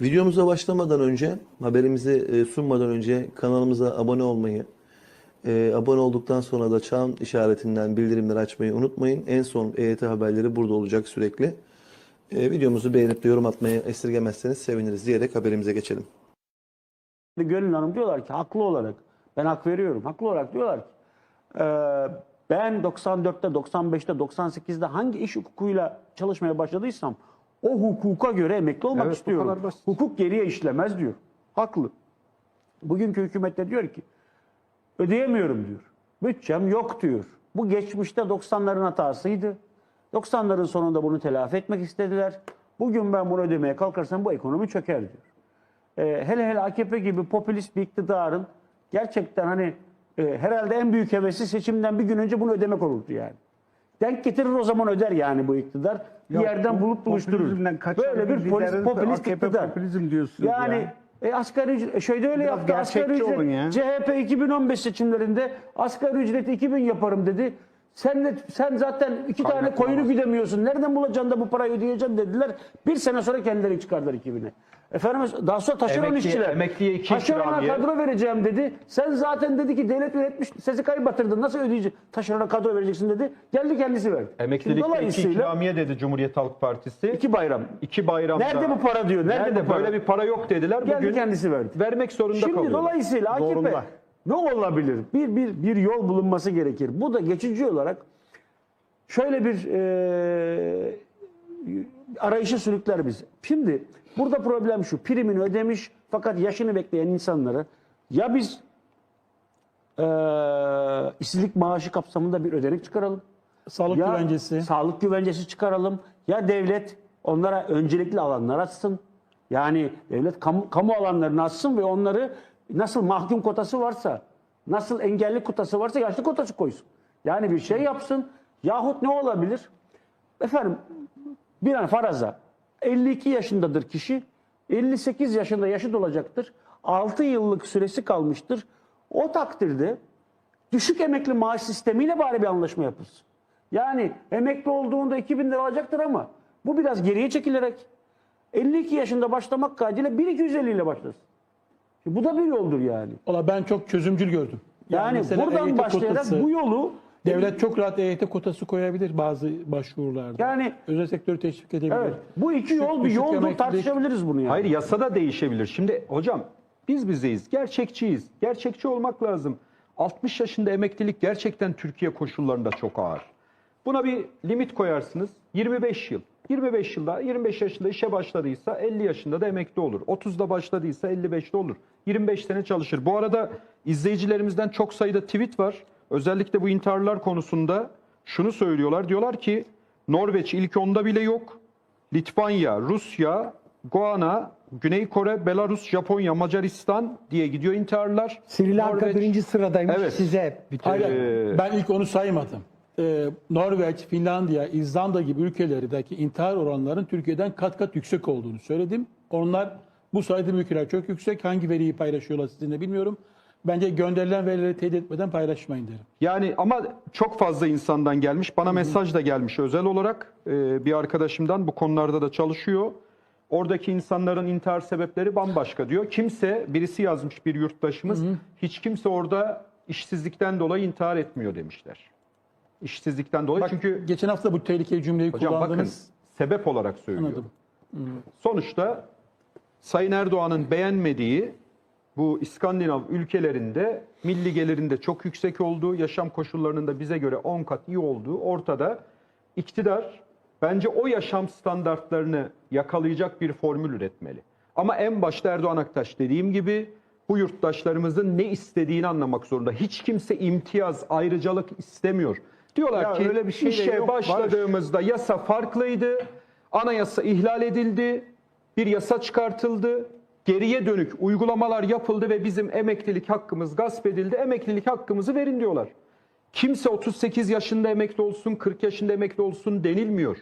Videomuza başlamadan önce, haberimizi e, sunmadan önce kanalımıza abone olmayı, e, abone olduktan sonra da çan işaretinden bildirimleri açmayı unutmayın. En son EYT haberleri burada olacak sürekli. E, videomuzu beğenip de yorum atmayı esirgemezseniz seviniriz diyerek haberimize geçelim. Gönül Hanım diyorlar ki haklı olarak ben hak veriyorum. Haklı olarak diyorlar ki ben 94'te 95'te 98'de hangi iş hukukuyla çalışmaya başladıysam o hukuka göre emekli olmak Evet, istiyorum. Hukuk geriye işlemez diyor. Haklı. Bugünkü hükümet de diyor ki ödeyemiyorum diyor. Bütçem yok diyor. Bu geçmişte 90'ların hatasıydı. 90'ların sonunda bunu telafi etmek istediler. Bugün ben bunu ödemeye kalkarsam bu ekonomi çöker diyor. Ee, hele hele AKP gibi popülist bir iktidarın gerçekten hani e, herhalde en büyük hevesi seçimden bir gün önce bunu ödemek olurdu yani. Denk getirir o zaman öder yani bu iktidar. Bir yerden bu bulup buluşturur. popülizmden kaçan Böyle bir bir polis, popülist AKP iktidar. popülizm diyorsunuz Yani ya. e, asgari ücret, e, şöyle öyle Biraz yaptı. Asgari gerçekçi olun ya. CHP 2015 seçimlerinde asgari ücreti 2000 yaparım dedi. Sen de, sen zaten iki tane koyunu güdemiyorsun. Nereden bulacaksın da bu parayı ödeyeceksin dediler. Bir sene sonra kendileri çıkardılar 2000'e. Efendim daha sonra taşeron Emekli- işçiler. emekliye iki Taşerona ikramiye. kadro vereceğim dedi. Sen zaten dedi ki devlet üretmiş SSK'yı batırdın. Nasıl ödeyeceksin? Taşerona kadro vereceksin dedi. Geldi kendisi verdi. Şimdi Emeklilikte iki ikramiye dedi Cumhuriyet Halk Partisi. iki bayram. İki bayramda. Nerede bu para diyor? Nerede, Nerede, bu para? böyle bir para yok dediler. Geldi Bugün kendisi verdi. vermek zorunda Şimdi kalıyorlar. dolayısıyla AKP Zorunda. Ne olabilir? Bir, bir, bir yol bulunması gerekir. Bu da geçici olarak şöyle bir e, arayışa sürükler bizi. Şimdi burada problem şu. Primini ödemiş fakat yaşını bekleyen insanları ya biz e, işsizlik maaşı kapsamında bir ödenek çıkaralım. Sağlık Ya güvencesi. Sağlık güvencesi çıkaralım. Ya devlet onlara öncelikli alanlar açsın. Yani devlet kamu, kamu alanlarını açsın ve onları nasıl mahkum kotası varsa, nasıl engelli kotası varsa yaşlı kotası koysun. Yani bir şey yapsın. Yahut ne olabilir? Efendim bir an faraza 52 yaşındadır kişi. 58 yaşında yaşı dolacaktır. 6 yıllık süresi kalmıştır. O takdirde düşük emekli maaş sistemiyle bari bir anlaşma yapılsın. Yani emekli olduğunda 2000 lira alacaktır ama bu biraz geriye çekilerek 52 yaşında başlamak kaydıyla 1250 ile başlasın. Şimdi bu da bir yoldur yani. Ola ben çok çözümcül gördüm. Yani, mesela buradan EYT başlayarak kotası, bu yolu devlet çok rahat EYT kotası koyabilir bazı başvurularda. Yani- özel sektörü teşvik edebilir. evet bu iki Düşük- yol bir yoldur tartışabiliriz bunu yani. Hayır yasada değişebilir. Şimdi hocam biz bizeyiz. Gerçekçiyiz. Gerçekçi olmak lazım. 60 yaşında emeklilik gerçekten Türkiye koşullarında çok ağır. Buna bir limit koyarsınız. 25 yıl. 25 yılda 25 yaşında işe başladıysa 50 yaşında da emekli olur. 30'da başladıysa 55'te olur. 25 sene çalışır. Bu arada izleyicilerimizden çok sayıda tweet var. Özellikle bu intiharlar konusunda şunu söylüyorlar. Diyorlar ki Norveç ilk onda bile yok. Litvanya, Rusya, Goana, Güney Kore, Belarus, Japonya, Macaristan diye gidiyor intiharlar. Sri Lanka Norveç- birinci sıradaymış Evet. size. Bütün Hayır, Ee, ben ilk onu saymadım. Ee, Norveç, Finlandiya, İzlanda gibi ülkelerdeki intihar oranlarının Türkiye'den kat kat yüksek olduğunu söyledim. Onlar bu saydığım ülkeler çok yüksek. Hangi veriyi paylaşıyorlar sizinle bilmiyorum. Bence gönderilen verileri teyit etmeden paylaşmayın derim. Yani ama çok fazla insandan gelmiş. Bana mesaj da gelmiş özel olarak. Ee, bir arkadaşımdan bu konularda da çalışıyor. Oradaki insanların intihar sebepleri bambaşka diyor. Kimse, birisi yazmış bir yurttaşımız, hiç kimse orada işsizlikten dolayı intihar etmiyor demişler. İşsizlikten dolayı Bak, çünkü geçen hafta bu tehlikeli cümleyi hocam bakın kullandınız. sebep olarak söylüyorum. Anladım. Sonuçta Sayın Erdoğan'ın beğenmediği bu İskandinav ülkelerinde milli gelirinde çok yüksek olduğu, yaşam koşullarının da bize göre 10 kat iyi olduğu ortada. İktidar bence o yaşam standartlarını yakalayacak bir formül üretmeli. Ama en başta Erdoğan Aktaş dediğim gibi bu yurttaşlarımızın ne istediğini anlamak zorunda. Hiç kimse imtiyaz, ayrıcalık istemiyor. Diyorlar Ya ki öyle bir şey işe yok, başladığımızda yasa farklıydı. Anayasa ihlal edildi. Bir yasa çıkartıldı. Geriye dönük uygulamalar yapıldı ve bizim emeklilik hakkımız gasp edildi. Emeklilik hakkımızı verin diyorlar. Kimse 38 yaşında emekli olsun, 40 yaşında emekli olsun denilmiyor.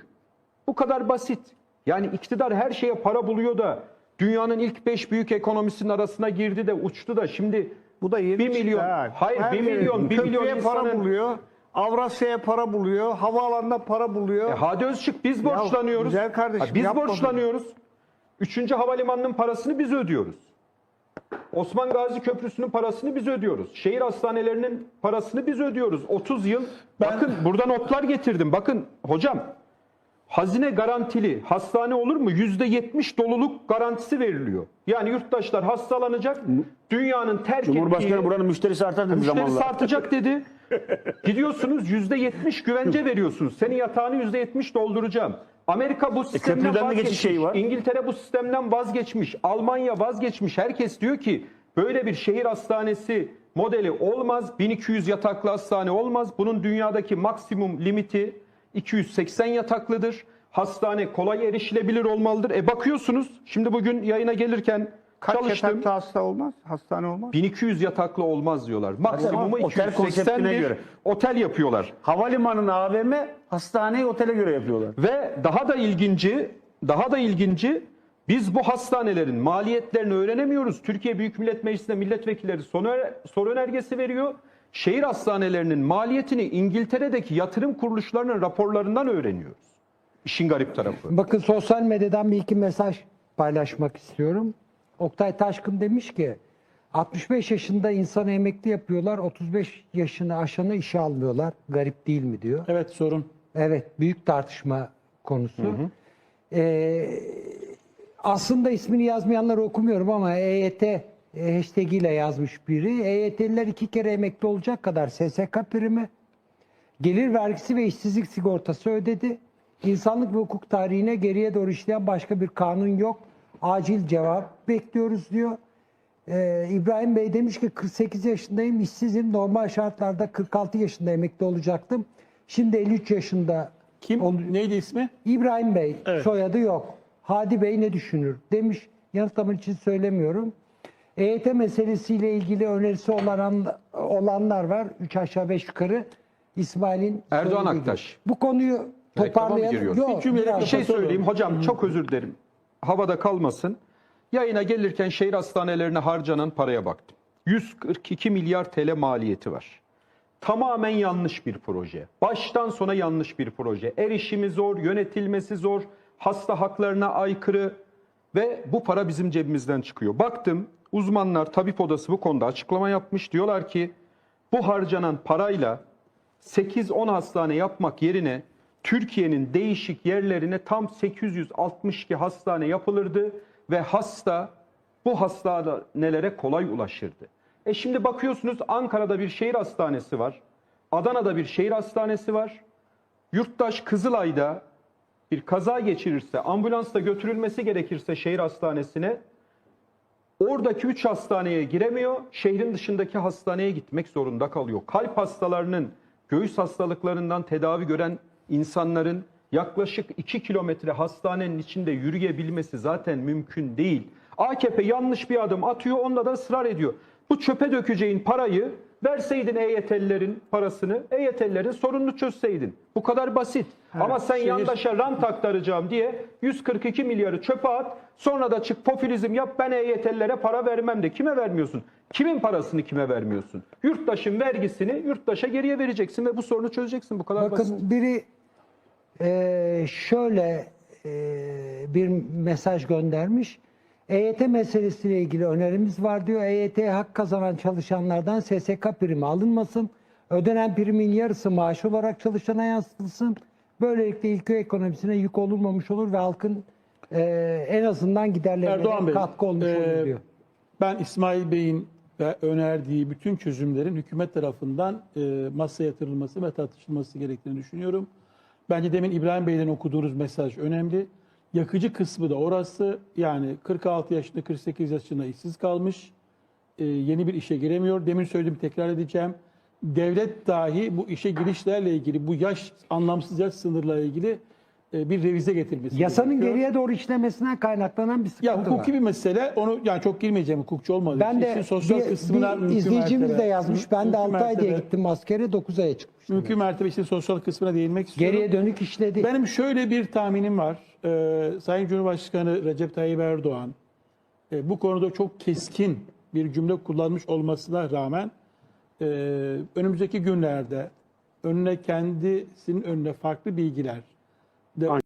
Bu kadar basit. Yani iktidar her şeye para buluyor da dünyanın ilk 5 büyük ekonomisinin arasına girdi de uçtu da şimdi Bu da yeni 1 çıktı milyon, ha. hayır Her 1 yere- milyon, 1 milyon Köprüye para insanın buluyor. Avrasya'ya para buluyor. Havaalanına para buluyor. E, Hadi Özçık biz Ya borçlanıyoruz. güzel kardeşim, Ha, biz yapma bunu. borçlanıyoruz. Üçüncü havalimanının parasını biz ödüyoruz. Osman Gazi Köprüsü'nün parasını biz ödüyoruz. Şehir hastanelerinin parasını biz ödüyoruz. 30 yıl. Bakın burada notlar getirdim. Bakın hocam hazine garantili hastane olur mu? %70 doluluk garantisi veriliyor. Yani yurttaşlar hastalanacak. Dünyanın terk Cumhurbaşkanı ettiği buranın müşterisi artar dedi Müşterisi zamanla. artacak dedi. Gidiyorsunuz %70 güvence veriyorsunuz. Senin yatağını %70 dolduracağım. Amerika bu sistemden köprüden de vazgeçmiş. şeyi var. İngiltere bu sistemden vazgeçmiş. Almanya vazgeçmiş. Herkes diyor ki böyle bir şehir hastanesi modeli olmaz. 1200 yataklı hastane olmaz. Bunun dünyadaki maksimum limiti 280 yataklıdır. Hastane kolay erişilebilir olmalıdır. E bakıyorsunuz şimdi bugün yayına gelirken Kaç çalıştım. yataklı hasta olmaz? Hastane olmaz. 1200 yataklı olmaz diyorlar. Maksimumu Otel 280'dir. konseptine göre. Otel yapıyorlar. Havalimanının AVM, hastaneyi otele göre yapıyorlar. Ve daha da ilginci, daha da ilginci biz bu hastanelerin maliyetlerini öğrenemiyoruz. Türkiye Büyük Millet Meclisi'nde milletvekilleri soru, soru önergesi veriyor. Şehir hastanelerinin maliyetini İngiltere'deki yatırım kuruluşlarının raporlarından öğreniyoruz. İşin garip tarafı. Bakın sosyal medyadan bir iki mesaj paylaşmak istiyorum. Oktay Taşkın demiş ki 65 yaşında insanı emekli yapıyorlar, 35 yaşını aşanı işe almıyorlar. Garip değil mi diyor. Evet sorun. Evet, büyük tartışma konusu. Ee, aslında ismini yazmayanları okumuyorum ama EYT hashtag ile yazmış biri. EYT'liler iki kere emekli olacak kadar SSK primi, gelir vergisi ve işsizlik sigortası ödedi. İnsanlık ve hukuk tarihine geriye doğru işleyen başka bir kanun yok. Acil cevap bekliyoruz diyor. Ee, İbrahim Bey demiş ki 48 yaşındayım, işsizim. Normal şartlarda 46 yaşında emekli olacaktım. Şimdi 53 yaşında Kim? Ol- Neydi ismi? İbrahim Bey Evet. soyadı yok. Hadi Bey ne düşünür? Demiş yanıtlamak için söylemiyorum. EYT meselesiyle ilgili önerisi olan, olanlar var. Üç aşağı beş yukarı. İsmail'in Erdoğan söylediği Aktaş. Bu konuyu toparlayalım. Yok, Bir biraz- Bir şey söyleyeyim hocam çok özür dilerim. Havada kalmasın. Yayına gelirken şehir hastanelerine harcanan paraya baktım. 142 milyar TL maliyeti var. Tamamen yanlış bir proje. Baştan sona yanlış bir proje. Erişimi zor, yönetilmesi zor, hasta haklarına aykırı ve bu para bizim cebimizden çıkıyor. Baktım uzmanlar tabip odası bu konuda açıklama yapmış. Diyorlar ki bu harcanan parayla 8-10 hastane yapmak yerine Türkiye'nin değişik yerlerine tam 862 hastane yapılırdı ve hasta bu hastanelere kolay ulaşırdı. E şimdi bakıyorsunuz Ankara'da bir şehir hastanesi var. Adana'da bir şehir hastanesi var. Yurttaş Kızılay'da bir kaza geçirirse, ambulansla götürülmesi gerekirse şehir hastanesine Oradaki 3 hastaneye giremiyor, şehrin dışındaki hastaneye gitmek zorunda kalıyor. Kalp hastalarının, göğüs hastalıklarından tedavi gören insanların yaklaşık 2 kilometre hastanenin içinde yürüyebilmesi zaten mümkün değil. AKP yanlış bir adım atıyor, onda da ısrar ediyor. Bu çöpe dökeceğin parayı verseydin EYT'lilerin parasını, EYT'lilerin sorununu çözseydin. Bu kadar basit. Ama sen şehir- yandaşa rant aktaracağım diye 142 milyarı çöpe at. Sonra da çık popülizm yap ben EYT'lilere para vermem de. Kime vermiyorsun? Kimin parasını kime vermiyorsun? Yurttaşın vergisini yurttaşa geriye vereceksin ve bu sorunu çözeceksin. Bu kadar basit. Bakın biri eee, şöyle eee, bir mesaj göndermiş. EYT meselesiyle ilgili önerimiz var diyor. EYT'ye hak kazanan çalışanlardan SSK primi alınmasın. Ödenen primin yarısı maaş olarak çalışana yansıtılsın. Böylelikle ülke ekonomisine yük olunmamış olur ve halkın eee, en azından giderlerine katkı olmuş e, olur diyor. Ben İsmail Bey'in ve önerdiği bütün çözümlerin hükümet tarafından e, masaya yatırılması ve tartışılması gerektiğini düşünüyorum. Bence demin İbrahim Bey'den okuduğunuz mesaj önemli. Yakıcı kısmı da orası. Yani 46 yaşında 48 yaşında işsiz kalmış. E, yeni bir işe giremiyor. Demin söylediğimi tekrar edeceğim. Devlet dahi bu işe girişlerle ilgili, bu yaş anlamsız yaş sınırlarla ilgili e, bir revize getirmesi Yasanın gerekiyor. geriye doğru işlemesinden kaynaklanan bir sıkıntı Ya var. hukuki bir mesele. Onu yani çok girmeyeceğim hukukçu olmadığı Ben için. de İşin sosyal bir, kısmına bir mümkün izleyicimiz de mertebe- yazmış. Ben de mümkün 6 ay diye gittim askere 9 aya çıkmıştım. Mümkün mertebe işin sosyal kısmına değinmek istiyorum. Geriye dönük işledi. Benim şöyle bir tahminim var. Ee, Sayın Cumhurbaşkanı Recep Tayyip Erdoğan e, bu konuda çok keskin bir cümle kullanmış olmasına rağmen e, önümüzdeki günlerde önüne kendisinin önüne farklı bilgiler de